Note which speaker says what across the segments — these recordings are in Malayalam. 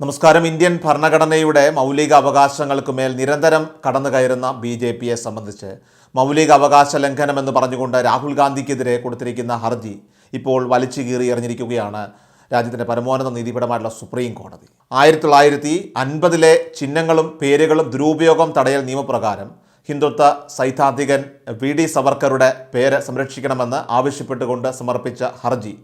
Speaker 1: നമസ്കാരം. ഇന്ത്യൻ ഭരണഘടനയുടെ മൗലിക അവകാശങ്ങൾക്ക് മേൽ നിരന്തരം കടന്നു കയറുന്ന ബി ജെ പിയെ സംബന്ധിച്ച് മൗലിക അവകാശ ലംഘനം എന്ന് പറഞ്ഞുകൊണ്ട് രാഹുൽ ഗാന്ധിക്കെതിരെ കൊടുത്തിരിക്കുന്ന ഹർജി ഇപ്പോൾ വലിച്ചു കീറി എറിഞ്ഞിരിക്കുകയാണ് രാജ്യത്തിന്റെ പരമോന്നത നീതിപീഠമായിട്ടുള്ള സുപ്രീം കോടതി. ആയിരത്തി തൊള്ളായിരത്തി അൻപതിലെ ചിഹ്നങ്ങളും പേരുകളും ദുരുപയോഗം തടയൽ നിയമപ്രകാരം ഹിന്ദുത്വ സൈദ്ധാന്തികൻ വി ഡി സവർക്കറുടെ പേര് സംരക്ഷിക്കണമെന്ന് ആവശ്യപ്പെട്ടുകൊണ്ട് സമർപ്പിച്ച ഹർജി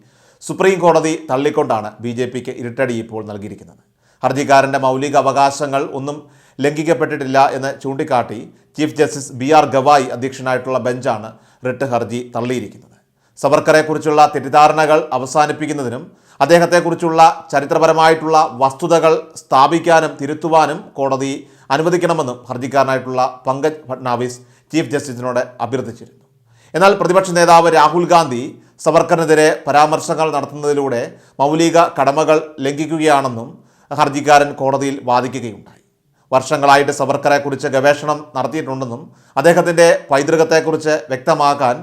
Speaker 1: സുപ്രീം കോടതി തള്ളിക്കൊണ്ടാണ് ബി ജെ പിക്ക് ഇരുട്ടടി ഇപ്പോൾ നൽകിയിരിക്കുന്നത്. ഹർജിക്കാരന്റെ മൗലിക അവകാശങ്ങൾ ഒന്നും ലംഘിക്കപ്പെട്ടിട്ടില്ല എന്ന് ചൂണ്ടിക്കാട്ടി chief justice B R Gavai അധ്യക്ഷനായിട്ടുള്ള ബെഞ്ചാണ് റിട്ട് ഹർജി തള്ളിയിരിക്കുന്നത്. സവർക്കറെക്കുറിച്ചുള്ള തെറ്റിദ്ധാരണകൾ അവസാനിപ്പിക്കുന്നതിനും അദ്ദേഹത്തെക്കുറിച്ചുള്ള ചരിത്രപരമായിട്ടുള്ള വസ്തുതകൾ സ്ഥാപിക്കാനും തിരുത്തുവാനും കോടതി അനുവദിക്കണമെന്നും ഹർജിക്കാരനായിട്ടുള്ള പങ്കജ് ഫട്നാവിസ് ചീഫ് ജസ്റ്റിസിനോട് അഭ്യർത്ഥിച്ചിരുന്നു. എന്നാൽ പ്രതിപക്ഷ നേതാവ് രാഹുൽ ഗാന്ധി സവർക്കറിനെതിരെ പരാമർശങ്ങൾ നടത്തുന്നതിലൂടെ മൗലിക കടമകൾ ലംഘിക്കുകയാണെന്നും ഹർജിക്കാരൻ കോടതിയിൽ വാദിക്കുകയുണ്ടായി. വർഷങ്ങളായിട്ട് സവർക്കറെക്കുറിച്ച് ഗവേഷണം നടത്തിയിട്ടുണ്ടെന്നും അദ്ദേഹത്തിന്റെ പൈതൃകത്തെക്കുറിച്ച് വ്യക്തമാക്കാൻ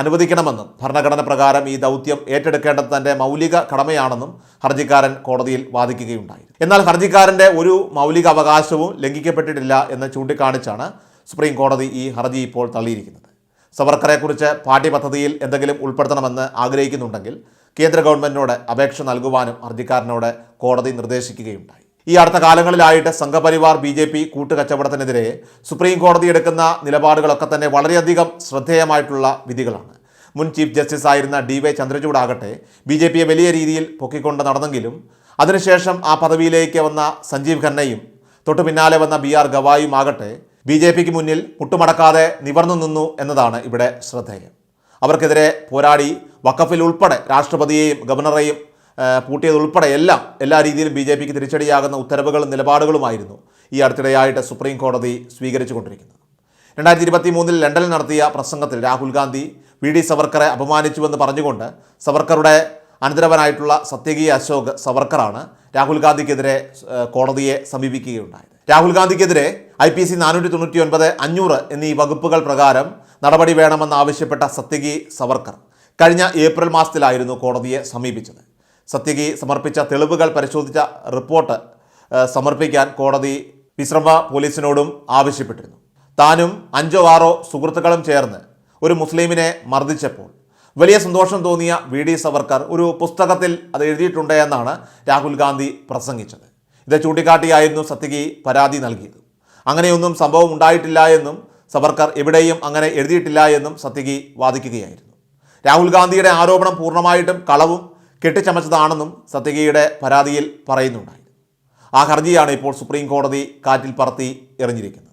Speaker 1: അനുവദിക്കണമെന്നും ഭരണഘടന പ്രകാരം ഈ ദൗത്യം ഏറ്റെടുക്കേണ്ടത് തന്റെ മൗലിക കടമയാണെന്നും ഹർജിക്കാരൻ കോടതിയിൽ വാദിക്കുകയുണ്ടായി. എന്നാൽ ഹർജിക്കാരന്റെ ഒരു മൗലിക അവകാശവും ലംഘിക്കപ്പെട്ടിട്ടില്ല എന്ന് ചൂണ്ടിക്കാണിച്ചാണ് സുപ്രീം കോടതി ഈ ഹർജി ഇപ്പോൾ തള്ളിയിരിക്കുന്നത്. സവർക്കറെക്കുറിച്ച് പാഠ്യപദ്ധതിയിൽ എന്തെങ്കിലും ഉൾപ്പെടുത്തണമെന്ന് ആഗ്രഹിക്കുന്നുണ്ടെങ്കിൽ കേന്ദ്ര ഗവൺമെന്റിനോട് അപേക്ഷ നൽകുവാനും ഹർജിക്കാരനോട് കോടതി നിർദ്ദേശിക്കുകയുണ്ടായി. ഈ അടുത്ത കാലങ്ങളിലായിട്ട് സംഘപരിവാർ ബി ജെ പി കൂട്ടുകച്ചവടത്തിനെതിരെ സുപ്രീം കോടതി എടുക്കുന്ന നിലപാടുകളൊക്കെ തന്നെ വളരെയധികം ശ്രദ്ധേയമായിട്ടുള്ള വിധികളാണ്. മുൻ ചീഫ് ജസ്റ്റിസ് ആയിരുന്ന ഡി വൈ ചന്ദ്രചൂഡ് ആകട്ടെ ബി ജെ പിയെ വലിയ രീതിയിൽ പൊക്കിക്കൊണ്ട് നടന്നെങ്കിലും അതിനുശേഷം ആ പദവിയിലേക്ക് വന്ന സഞ്ജീവ് ഖന്നയും തൊട്ടു പിന്നാലെ വന്ന ബി ആർ ഗവായും ആകട്ടെ ബി ജെ പിക്ക് മുന്നിൽ മുട്ടുമടക്കാതെ നിവർന്നു നിന്നു എന്നതാണ് ഇവിടെ ശ്രദ്ധേയം. അവർക്കെതിരെ പോരാടി വക്കഫിൽ ഉൾപ്പെടെ രാഷ്ട്രപതിയെയും ഗവർണറെയും പൂട്ടിയതുൾപ്പെടെ എല്ലാം എല്ലാ രീതിയിലും ബി ജെ പിക്ക് തിരിച്ചടിയാകുന്ന ഉത്തരവുകളും നിലപാടുകളുമായിരുന്നു ഈ അടുത്തിടെയായിട്ട് സുപ്രീം കോടതി സ്വീകരിച്ചു കൊണ്ടിരിക്കുന്നത് രണ്ടായിരത്തി ഇരുപത്തി മൂന്നിൽ ലണ്ടനിൽ നടത്തിയ പ്രസംഗത്തിൽ രാഹുൽ ഗാന്ധി വി ഡി സവർക്കറെ അപമാനിച്ചുവെന്ന് പറഞ്ഞുകൊണ്ട് സവർക്കറുടെ അനന്തരവനായിട്ടുള്ള സത്യകി അശോക് സവർക്കറാണ് രാഹുൽ ഗാന്ധിക്കെതിരെ കോടതിയെ സമീപിക്കുകയുണ്ടായത്. രാഹുൽ ഗാന്ധിക്കെതിരെ ഐ പി സി നാനൂറ്റി തൊണ്ണൂറ്റി ഒൻപത് അഞ്ഞൂറ് എന്നീ വകുപ്പുകൾ പ്രകാരം നടപടി വേണമെന്ന് ആവശ്യപ്പെട്ട സത്യകി സവർക്കർ കഴിഞ്ഞ ഏപ്രിൽ മാസത്തിലായിരുന്നു കോടതിയെ സമീപിച്ചത്. സത്യകി സമർപ്പിച്ച തെളിവുകൾ പരിശോധിച്ച റിപ്പോർട്ട് സമർപ്പിക്കാൻ കോടതി വിശ്രമ പോലീസിനോടും ആവശ്യപ്പെട്ടിരുന്നു. താനും അഞ്ചോ ആറോ സുഹൃത്തുക്കളും ചേർന്ന് ഒരു മുസ്ലിമിനെ മർദ്ദിച്ചപ്പോൾ വലിയ സന്തോഷം തോന്നിയ വി. ഡി. സവർക്കർ ഒരു പുസ്തകത്തിൽ അത് എഴുതിയിട്ടുണ്ട് എന്നാണ് രാഹുൽ ഗാന്ധി പ്രസംഗിച്ചത്. ഇത് ചൂണ്ടിക്കാട്ടിയായിരുന്നു സത്യകി പരാതി നൽകിയത്. അങ്ങനെയൊന്നും സംഭവം ഉണ്ടായിട്ടില്ല എന്നും സവർക്കർ എവിടെയും അങ്ങനെ എഴുതിയിട്ടില്ല എന്നും സത്യകി വാദിക്കുകയായിരുന്നു. രാഹുൽ ഗാന്ധിയുടെ ആരോപണം പൂർണമായിട്ടും കളവും കെട്ടിച്ചമച്ചതാണെന്നും സത്യകിയുടെ പരാതിയിൽ പറയുന്നുണ്ടായിരുന്നു. ആ ഹർജിയാണ് ഇപ്പോൾ സുപ്രീം കോടതി കാറ്റിൽ പറത്തി എറിഞ്ഞിരിക്കുന്നത്.